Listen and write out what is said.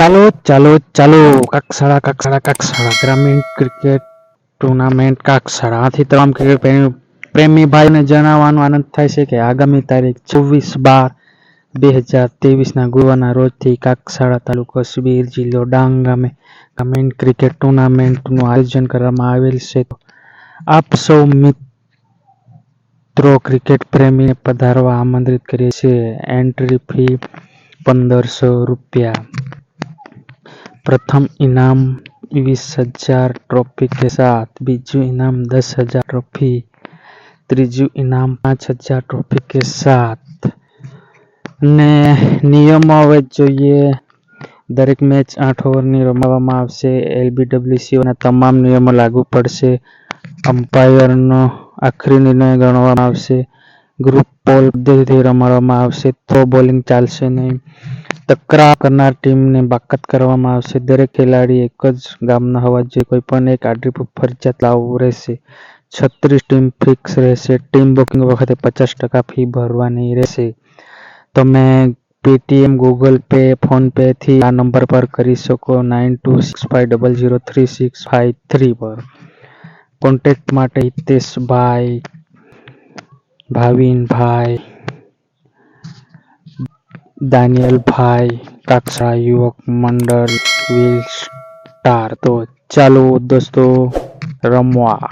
ચાલો ચાલો ચાલો. કાકસાળા કાકસાળા કાકસાળા. ગ્રામીણ ક્રિકેટ ટુર્નામેન્ટ કાકસાળા. આથી તમામ ક્રિકેટ પ્રેમી પ્રેમી ભાઈને જણાવવાનો આનંદ થાય છે કે આગામી તારીખ છવ્વીસ બાર બે હજાર ત્રેવીસના ગુરુવારના રોજથી કાકસાળા તાલુકો સુબીર જિલ્લો ડાંગ ગામે ગ્રામીણ ક્રિકેટ ટુર્નામેન્ટનું આયોજન કરવામાં આવેલ છે. તો આપ સૌ મિત્રો ક્રિકેટ પ્રેમીને પધારવા આમંત્રિત કરીએ છીએ. એન્ટ્રી ફી પંદરસો રૂપિયા. પ્રથમ ઇનામ વીસ હજાર ટ્રોફી કે સાથ બીજું ઇનામ દસ હજાર ટ્રોફી ત્રીજું ઇનામ પાંચ હજાર ટ્રોફી કે સાથ ને નિયમો હવે જોઈએ. દરેક મેચ આઠ ઓવરની રમાવવામાં આવશે. એલબીડબ્લ્યુસીઓના તમામ નિયમો લાગુ પડશે. અમ્પાયરનો આખરી નિર્ણય ગણવામાં આવશે. ગ્રુપ પોલ પદ્ધતિથી રમાડવામાં આવશે. તો બોલિંગ ચાલશે નહીં. તકરાર કરનાર ટીમને બાકાત કરવામાં આવશે. દરેક ખેલાડી એક જ ગામના હોવા જોઈએ. કોઈ પણ એક આરડી પર ફરજિયાત લાવવું રહેશે. છત્રીસ ટીમ ફિક્સ રહેશે. ટીમ બુકિંગ વખતે પચાસ ટકા ફી ભરવાની રહેશે. તમે પેટીએમ, ગૂગલ પે ફોનપેથી આ નંબર પર કરી શકો. Nine two six five double zero three six five three પર. કોન્ટેક્ટ માટે હિતેશભાઈ, ભાવિનભાઈ દાનિયલભાઈ કાકસા યુવક મંડળ વિલ સ્ટાર તો ચાલો દોસ્તો રમવા.